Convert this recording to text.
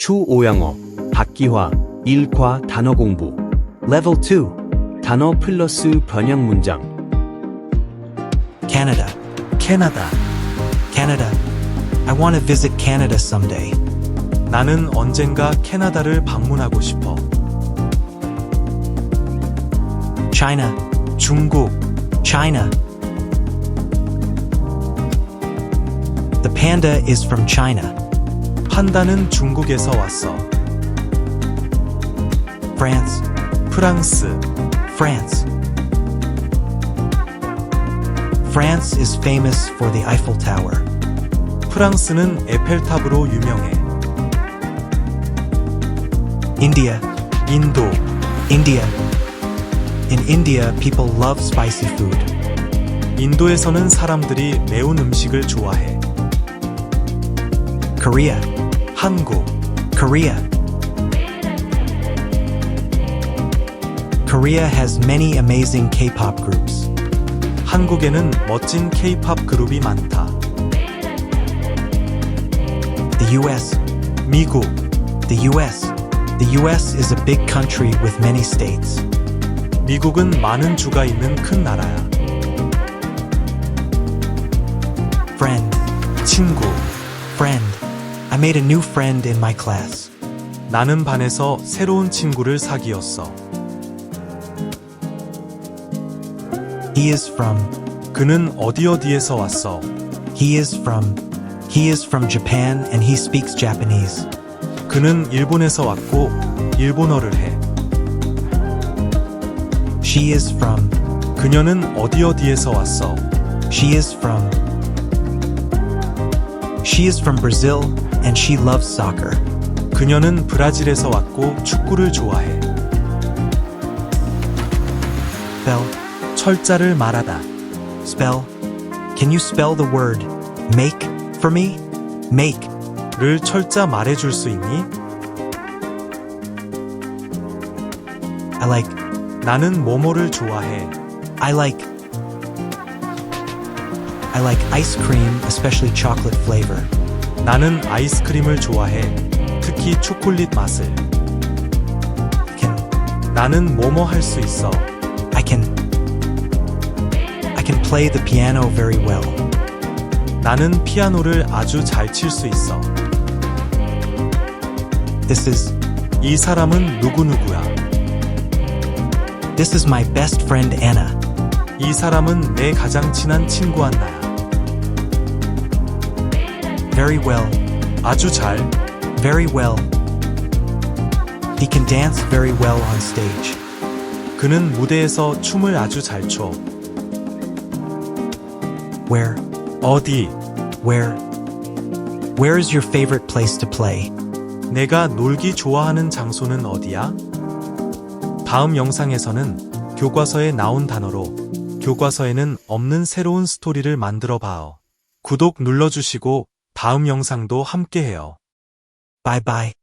초오영어, 박기화, 일과 단어 공부. Level 2. 단어 플러스 번역 문장. Canada. 캐나다. Canada. I want to visit Canada someday. 나는 언젠가 캐나다를 방문하고 싶어. China. 중국. China. The panda is from China. 판다는 중국에서 왔어. France. 프랑스. France. France is famous for the Eiffel Tower. 프랑스는 에펠탑으로 유명해. India. 인도. India. In India, people love spicy food. 인도에서는 사람들이 매운 음식을 좋아해. Korea. 한국. Korea. Korea has many amazing K-pop groups. 한국에는 멋진 K-팝 그룹이 많다. The US. 미국. The US. The US is a big country with many states. 미국은 많은 주가 있는 큰 나라야. Friend. 친구. Friend. I made a new friend in my class. 나는 반에서 새로운 친구를 사귀었어. He is from. 그는 어디 어디에서 왔어. He is from. He is from Japan and he speaks Japanese. 그는 일본에서 왔고 일본어를 해. She is from. 그녀는 어디 어디에서 왔어. She is from. She is from Brazil and she loves soccer. 그녀는 브라질에서 왔고 축구를 좋아해. Spell. 철자를 말하다. Spell. Can you spell the word make for me? Make. 를 철자 말해줄 수 있니? I like. 나는 뭐뭐를 좋아해. I like. I like ice cream, especially chocolate flavor. 나는 아이스크림을 좋아해. 특히 초콜릿 맛을. Can 나는 뭐뭐 할 수 있어. I can I can play the piano very well. 나는 피아노를 아주 잘 칠 수 있어. This is 이 사람은 누구누구야. this is my best friend Anna. 이 사람은 내 가장 친한 친구 한나야. Very well. 아주 잘. Very well. He can dance very well on stage. 그는 무대에서 춤을 아주 잘 춰. Where 어디? where Where is your favorite place to play? 내가 놀기 좋아하는 장소는 어디야? 다음 영상에서는 교과서에 나온 단어로 교과서에는 없는 새로운 스토리를 만들어 봐요. 구독 눌러주시고 다음 영상도 함께해요. Bye.